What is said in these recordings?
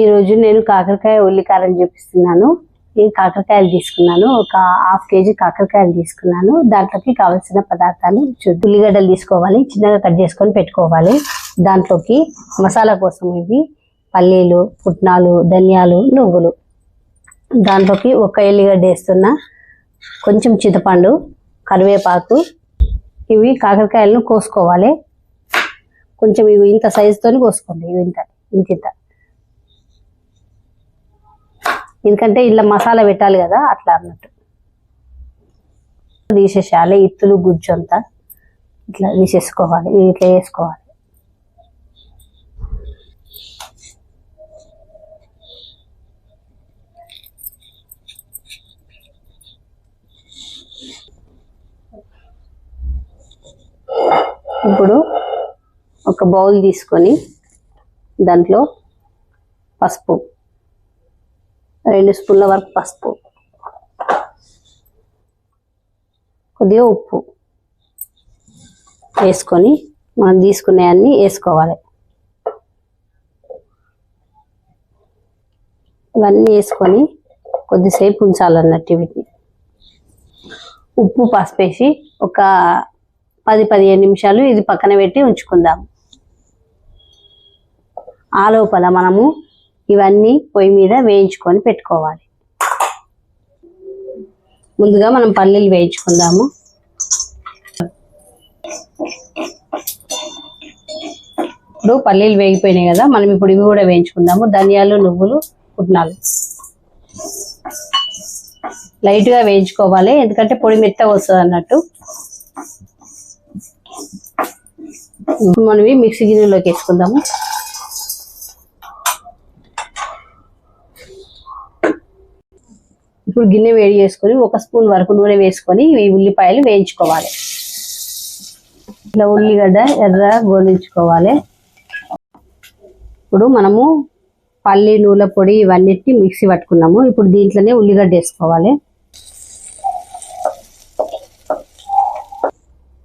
ఈరోజు నేను కాకరకాయ ఉల్లికారం చూపిస్తున్నాను. నేను కాకరకాయలు తీసుకున్నాను. ఒక హాఫ్ కేజీ కాకరకాయలు తీసుకున్నాను. దాంట్లోకి కావాల్సిన పదార్థాలు ఉల్లిగడ్డలు తీసుకోవాలి. చిన్నగా కట్ చేసుకొని పెట్టుకోవాలి. దాంట్లోకి మసాలా కోసం ఇవి పల్లీలు పుట్నాలు ధనియాలు నువ్వులు. దాంట్లోకి ఒక ఎల్లిగడ్డ వేస్తున్నా కొంచెం చింతపండు కరివేపాకు. ఇవి కాకరకాయలను కోసుకోవాలి. కొంచెం ఇవి ఇంత సైజుతో కోసుకోండి. ఇవి ఇంత ఇంత ఇంత ఎందుకంటే ఇలా మసాలా పెట్టాలి కదా అట్లా అన్నట్టు. తీసేసేయాలి ఇత్తులు గుజ్జు అంతా ఇట్లా తీసేసుకోవాలి ఇట్లా వేసుకోవాలి. ఇప్పుడు ఒక బౌల్ తీసుకొని దాంట్లో పసుపు రెండు స్పూన్ల వరకు పసుపు. కొద్దిగా ఉప్పు వేసుకొని మనం తీసుకునే అన్ని వేసుకోవాలి. ఇవన్నీ వేసుకొని కొద్దిసేపు ఉంచాలన్నట్టు వీటిని. ఉప్పు పసుపు వేసి ఒక పది పదిహేను నిమిషాలు ఇది పక్కన పెట్టి ఉంచుకుందాం. ఆ లోపల మనము ఇవన్నీ పొయ్యి మీద వేయించుకొని పెట్టుకోవాలి. ముందుగా మనం పల్లీలు వేయించుకుందాము. ఇప్పుడు పల్లీలు వేగిపోయినాయి కదా మనం ఇప్పుడు ఇవి కూడా వేయించుకుందాము. ధనియాలు నువ్వులు పుట్నాలు. లైట్గా వేయించుకోవాలి ఎందుకంటే పొడి మెత్తగా వస్తుంది అన్నట్టు. ఇప్పుడు మనం మిక్సీ గిన్నెలోకి వేసుకుందాము. ఇప్పుడు గిన్నె వేడి చేసుకొని ఒక స్పూన్ వరకు నూనె వేసుకొని ఈ ఉల్లిపాయలు వేయించుకోవాలి. ఇట్లా ఉల్లిగడ్డ ఎర్ర గోలించుకోవాలి. ఇప్పుడు మనము పల్లి నూనె పొడి ఇవన్నిటిని మిక్సీ పట్టుకున్నాము. ఇప్పుడు దీంట్లోనే ఉల్లిగడ్డ వేసుకోవాలి.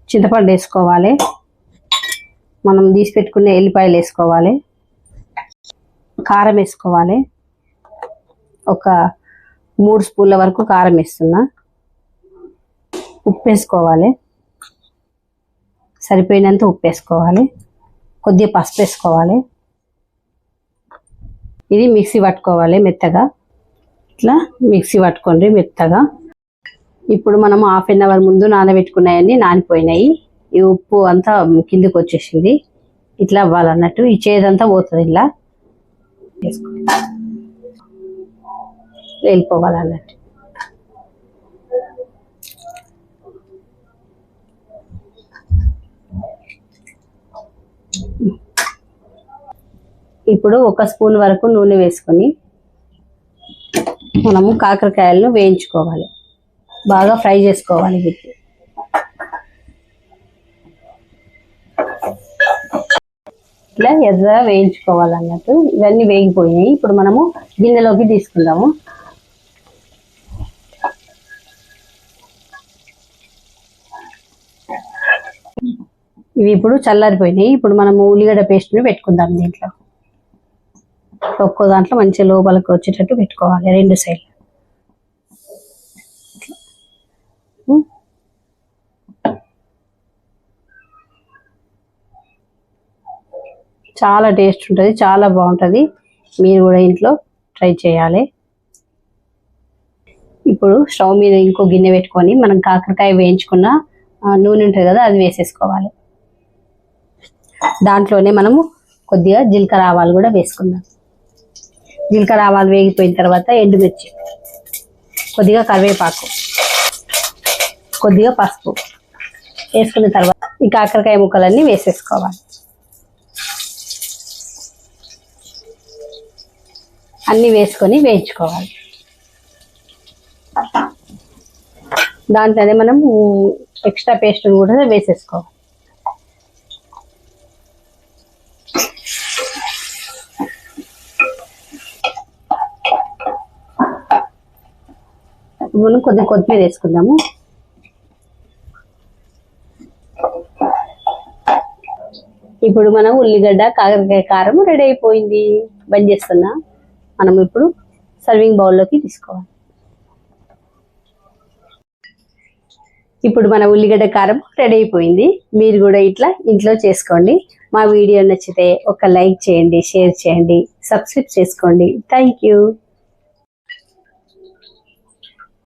చింతపండు వేసుకోవాలి. మనం తీసి పెట్టుకునే ఎల్లిపాయలు వేసుకోవాలి. కారం వేసుకోవాలి. ఒక మూడు స్పూన్ల వరకు కారం వేస్తున్నా. ఉప్పు వేసుకోవాలి సరిపోయినంత ఉప్పు వేసుకోవాలి కొద్దిగా పసుపు వేసుకోవాలి. ఇది మిక్సీ పట్టుకోవాలి మెత్తగా. ఇట్లా మిక్సీ పట్టుకోండి మెత్తగా. ఇప్పుడు మనం హాఫ్ అన్ అవర్ ముందు నానబెట్టుకున్నాయన్నీ నానిపోయినాయి. ఈ ఉప్పు అంతా కిందికి వచ్చేసింది. ఇట్లా అవ్వాలన్నట్టు ఈ చేదంతా పోతుంది ఇలా. వేసుకోవాలి వెళ్ళిపోవాలన్నట్టు. ఇప్పుడు ఒక స్పూన్ వరకు నూనె వేసుకొని మనము కాకరకాయలను వేయించుకోవాలి. బాగా ఫ్రై చేసుకోవాలి వీటిని. ఇట్లా ఎర్రగా వేయించుకోవాలన్నట్టు ఇవన్నీ వేగిపోయినాయి. ఇప్పుడు మనము గిన్నెలోకి తీసుకుందాము. ఇవి ఇప్పుడు చల్లారిపోయినాయి. ఇప్పుడు మనము ఉల్లిగడ్డ పేస్ట్ని పెట్టుకుందాం దీంట్లో. ఒక్కో దాంట్లో మంచి లోపలికి వచ్చేటట్టు పెట్టుకోవాలి రెండు సైడ్లు చాలా టేస్ట్ ఉంటుంది చాలా బాగుంటుంది. మీరు కూడా ఇంట్లో ట్రై చేయాలి. ఇప్పుడు స్టవ్ మీద ఇంకో గిన్నె పెట్టుకొని మనం కాకరకాయ వేయించుకున్న నూనె ఉంటుంది కదా అది వేసేసుకోవాలి. దాంట్లోనే మనము కొద్దిగా జీలకర్ర ఆవాలు కూడా వేసుకుందాం. జీలకర్ర ఆవాలు వేగిపోయిన తర్వాత ఎండుమిర్చి కొద్దిగా కరివేపాకు కొద్దిగా పసుపు వేసుకున్న తర్వాత ఈ కాకరకాయ ముక్కలన్నీ వేసేసుకోవాలి. అన్నీ వేసుకొని వేయించుకోవాలి. దాంట్లోనే మనం ఎక్స్ట్రా పేస్ట్ కూడా వేసేసుకోవాలి. మనం కొద్దిగా కొత్తిమీర వేసుకుందాము. ఇప్పుడు మనం ఉల్లిగడ్డ కాకరకాయ కారం రెడీ అయిపోయింది. బంద్ చేస్తున్నా. మనం ఇప్పుడు సర్వింగ్ బౌల్లోకి తీసుకోవాలి. ఇప్పుడు మన ఉల్లిగడ్డ కారం రెడీ అయిపోయింది. మీరు కూడా ఇట్లా ఇంట్లో చేసుకోండి. మా వీడియో నచ్చితే ఒక లైక్ చేయండి షేర్ చేయండి సబ్స్క్రైబ్ చేసుకోండి. Thank you